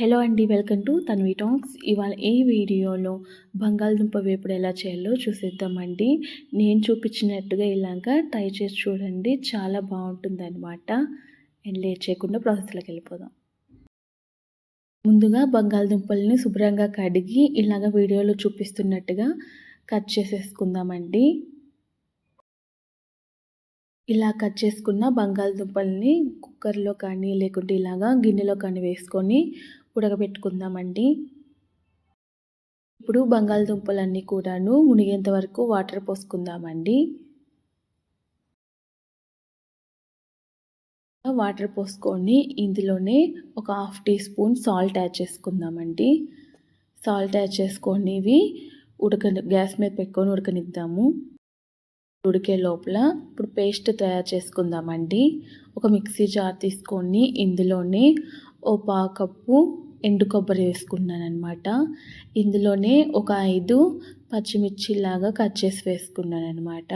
Hello అండి welcome to Tanvi talks. ఇవాళ ఈ వీడియోలో బంగాళదుంప వేపుడు ఎలా చేయాలో చూసేద్దామండి. నేను చూపించినట్టుగా ఇలాగా ట్రై చేసి చూడండి చాలా బాగుంటుంది అనమాట నేను లేట్ చేయకుండా ప్రాసెస్లోకి వెళ్ళిపోదాం. ముందుగా బంగాళదుంపల్ని శుభ్రంగా కడిగి ఇలాగ వీడియోలో చూపిస్తున్నట్టుగా కట్ చేసేసుకుందామండి. ఇలా కట్ చేసుకున్న బంగాళదుంపల్ని కుక్కర్లో కానీ లేకుంటే ఇలాగా గిన్నెలో కానీ వేసుకొని ఉడకబెట్టుకుందామండి. ఇప్పుడు బంగాళదుంపలన్నీ కూడాను మునిగేంత వరకు వాటర్ పోసుకుందామండి. వాటర్ పోసుకొని ఇందులోనే ఒక half teaspoon salt add చేసుకుందామండి. సాల్ట్ యాడ్ చేసుకొని ఇవి ఉడక గ్యాస్ మీద పెట్టుకొని ఉడకనిద్దాము. ఉడికే లోపల ఇప్పుడు పేస్ట్ తయారు చేసుకుందామండి. ఒక మిక్సీ జార్ తీసుకొని ఇందులోనే ఓ పా కప్పు ఎండు కొబ్బరి వేసుకున్నాను అనమాట ఇందులోనే ఒక ఐదు పచ్చిమిర్చి లాగా కట్ చేసి వేసుకున్నాను అనమాట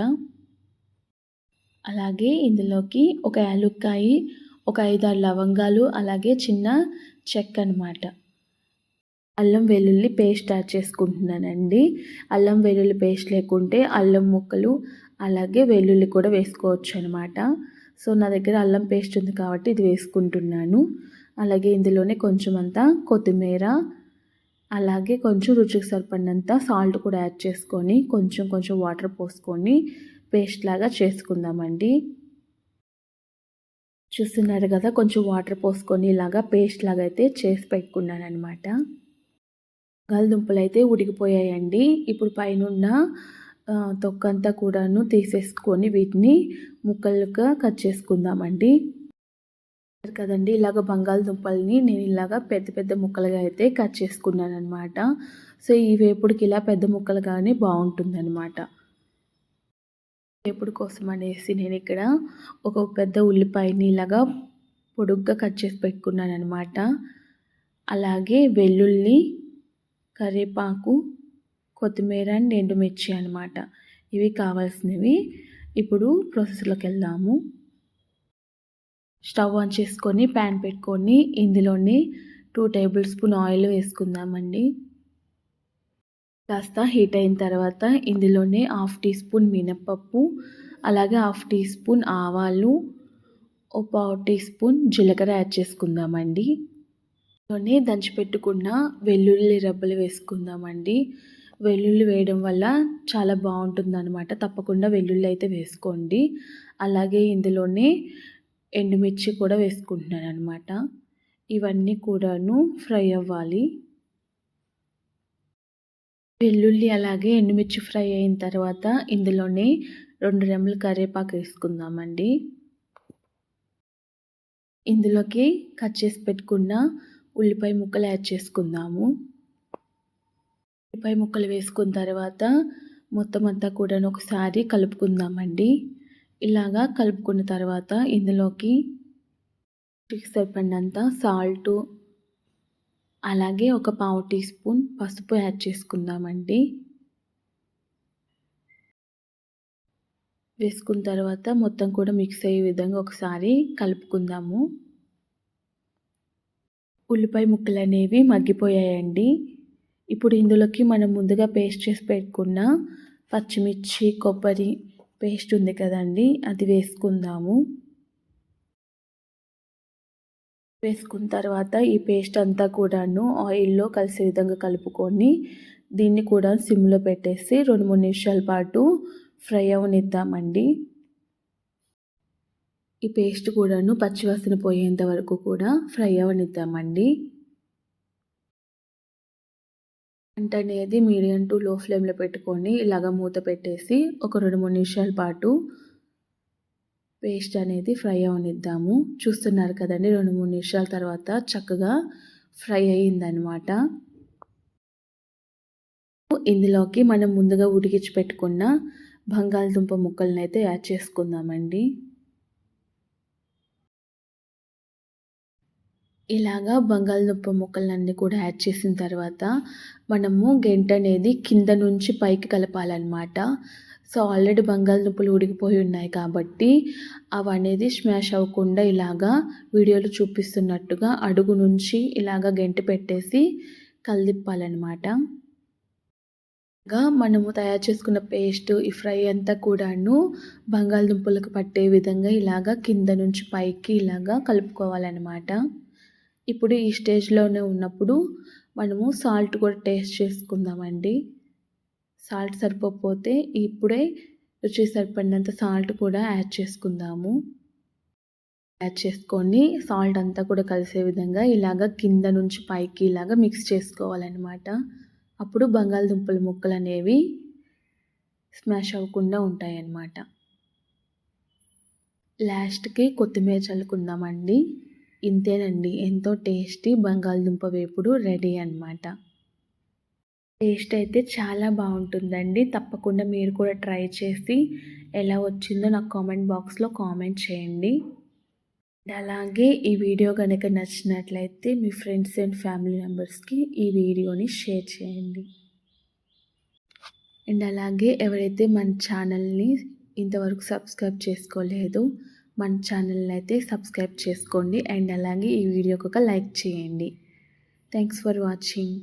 అలాగే ఇందులోకి ఒక యాలుక్కాయ ఒక ఐదారు లవంగాలు అలాగే చిన్న చెక్క అనమాట అల్లం వెల్లుల్లి పేస్ట్ యాడ్ చేసుకుంటున్నానండి. అల్లం వెల్లుల్లి పేస్ట్ లేకుంటే అల్లం ముక్కలు అలాగే వెల్లుల్లి కూడా వేసుకోవచ్చు అనమాట సో నా దగ్గర అల్లం పేస్ట్ ఉంది కాబట్టి ఇది వేసుకుంటున్నాను. అలాగే ఇందులోనే కొంచెం అంతా కొత్తిమీర అలాగే కొంచెం రుచికి సరిపడినంత సాల్ట్ కూడా యాడ్ చేసుకొని కొంచెం కొంచెం వాటర్ పోసుకొని పేస్ట్ లాగా చేసుకుందామండి. చూస్తున్నారు కదా కొంచెం వాటర్ పోసుకొని ఇలాగా పేస్ట్ లాగా అయితే చేసి పెట్టుకున్నాను అనమాట బంగాళదుంపలు అయితే ఉడికిపోయాయండి. ఇప్పుడు పైన తొక్కంతా కూడాను తీసేసుకొని వీటిని ముక్కలుగా కట్ చేసుకుందామండి. కదండి ఇలాగ బంగాళదుంపల్ని నేను ఇలాగ పెద్ద పెద్ద ముక్కలుగా అయితే కట్ చేసుకున్నాను అనమాట సో ఈ వేపుడికి ఇలా పెద్ద ముక్కలుగానే బాగుంటుంది అనమాట వేపుడు కోసం అనేసి నేను ఇక్కడ ఒక పెద్ద ఉల్లిపాయని ఇలాగా పొడుగ్గా కట్ చేసి పెట్టుకున్నాను అనమాట అలాగే వెల్లుల్లి కరివేపాకు కొత్తిమీర అండ్ ఎండుమిర్చి అనమాట ఇవి కావాల్సినవి. ఇప్పుడు ప్రాసెస్లోకి వెళ్దాము. స్టవ్ ఆన్ చేసుకొని ప్యాన్ పెట్టుకొని ఇందులోని టూ టేబుల్ స్పూన్ ఆయిల్ వేసుకుందామండి. కాస్త హీట్ అయిన తర్వాత ఇందులోనే హాఫ్ టీ స్పూన్ మినప్పప్పు అలాగే హాఫ్ టీ స్పూన్ ఆవాలు ఒక పావు టీ స్పూన్ జీలకర్ర యాడ్ చేసుకుందామండి. దంచి దంచిపెట్టుకున్న వెల్లుల్లి రబ్బలు వేసుకుందామండి. వెల్లుల్లి వేయడం వల్ల చాలా బాగుంటుంది అనమాట తప్పకుండా వెల్లుల్లి అయితే వేసుకోండి. అలాగే ఇందులోనే ఎండుమిర్చి కూడా వేసుకుంటున్నాను అనమాట ఇవన్నీ కూడాను ఫ్రై అవ్వాలి. వెల్లుల్లి అలాగే ఎండుమిర్చి ఫ్రై అయిన తర్వాత ఇందులోనే రెండు రెమ్మలు కరివేపాకు వేసుకుందామండి. ఇందులోకి కట్ చేసి పెట్టుకున్న ఉల్లిపాయ ముక్కలు యాడ్ చేసుకుందాము. ఉల్లిపాయ ముక్కలు వేసుకున్న తర్వాత మొత్తం అంతా కూడా ఒకసారి కలుపుకుందామండి. ఇలాగా కలుపుకున్న తర్వాత ఇందులోకి సరిపడినంత సాల్ట్ అలాగే ఒక పావు టీ స్పూన్ పసుపు యాడ్ చేసుకుందామండి. వేసుకున్న తర్వాత మొత్తం కూడా మిక్స్ అయ్యే విధంగా ఒకసారి కలుపుకుందాము. ఉల్లిపాయ ముక్కలు అనేవి మగ్గిపోయాయండి. ఇప్పుడు ఇందులోకి మనం ముందుగా పేస్ట్ చేసి పెట్టుకున్న పచ్చిమిర్చి కొబ్బరి పేస్ట్ ఉంది కదండి అది వేసుకుందాము. వేసుకున్న తర్వాత ఈ పేస్ట్ అంతా కూడాను ఆయిల్లో కలిసే విధంగా కలుపుకొని దీన్ని కూడా సిమ్లో పెట్టేసి రెండు మూడు నిమిషాల పాటు ఫ్రై అవనిద్దామండి. ఈ పేస్ట్ కూడాను పచ్చివాసన పోయేంత వరకు కూడా ఫ్రై అవనిద్దామండి. వంట అనేది మీడియం టు లో ఫ్లేమ్లో పెట్టుకొని ఇలాగ మూత పెట్టేసి ఒక రెండు మూడు నిమిషాల పాటు పేస్ట్ అనేది ఫ్రై అవనిద్దాము. చూస్తున్నారు కదండి రెండు మూడు నిమిషాల తర్వాత చక్కగా ఫ్రై అయ్యిందనమాట ఇందులోకి మనం ముందుగా ఉడికించి పెట్టుకున్న బంగాళదుంప ముక్కలను అయితే యాడ్ చేసుకుందామండి. ఇలాగా బంగాళదుంప ముక్కలన్నీ కూడా యాడ్ చేసిన తర్వాత మనము గెంట అనేది కింద నుంచి పైకి కలపాలన్నమాట. సో ఆల్రెడీ బంగాళదుంపలు ఉడికిపోయి ఉన్నాయి కాబట్టి అవి అనేది స్మాష్ అవ్వకుండా ఇలాగా వీడియోలో చూపిస్తున్నట్టుగా అడుగు నుంచి ఇలాగా గెంట పెట్టేసి కలిదిప్పాలన్నమాట. గా మనము తయారు చేసుకున్న పేస్ట్ ఈ ఫ్రై అంతా కూడాను బంగాళదుంపలకు పట్టే విధంగా ఇలాగా కింద నుంచి పైకి ఇలాగా కలుపుకోవాలన్నమాట. ఇప్పుడు ఈ స్టేజ్లోనే ఉన్నప్పుడు మనము సాల్ట్ కూడా టేస్ట్ చేసుకుందామండి. సాల్ట్ సరిపోకపోతే ఇప్పుడే రుచి సరిపడినంత సాల్ట్ కూడా యాడ్ చేసుకుందాము. యాడ్ చేసుకొని సాల్ట్ అంతా కూడా కలిసే విధంగా ఇలాగ కింద నుంచి పైకి ఇలాగ మిక్స్ చేసుకోవాలన్నమాట. అప్పుడు బంగాళదుంపల ముక్కలు అనేవి స్మాష్ అవ్వకుండా ఉంటాయి అన్నమాట లాస్ట్కి కొత్తిమీర చల్లుకుందామండి. ఇంతేనండి. ఎంతో టేస్టీ బంగాళదుంప వేపుడు రెడీ అన్నమాట. టేస్ట్ అయితే చాలా బాగుంటుందండి. తప్పకుండా మీరు కూడా ట్రై చేసి ఎలా వచ్చిందో నాకు కామెంట్ బాక్స్లో కామెంట్ చేయండి. అలాగే ఈ వీడియో కనుక నచ్చినట్లయితే మీ ఫ్రెండ్స్ అండ్ ఫ్యామిలీ మెంబర్స్కి ఈ వీడియోని షేర్ చేయండి. అండ్ అలాగే ఎవరైతే మన ఛానల్ని ఇంతవరకు సబ్స్క్రైబ్ చేసుకోలేదో మన ఛానల్ని అయితే సబ్స్క్రైబ్ చేసుకోండి అండ్ అలాగే ఈ వీడియోకి ఒక లైక్ చేయండి. Thanks for watching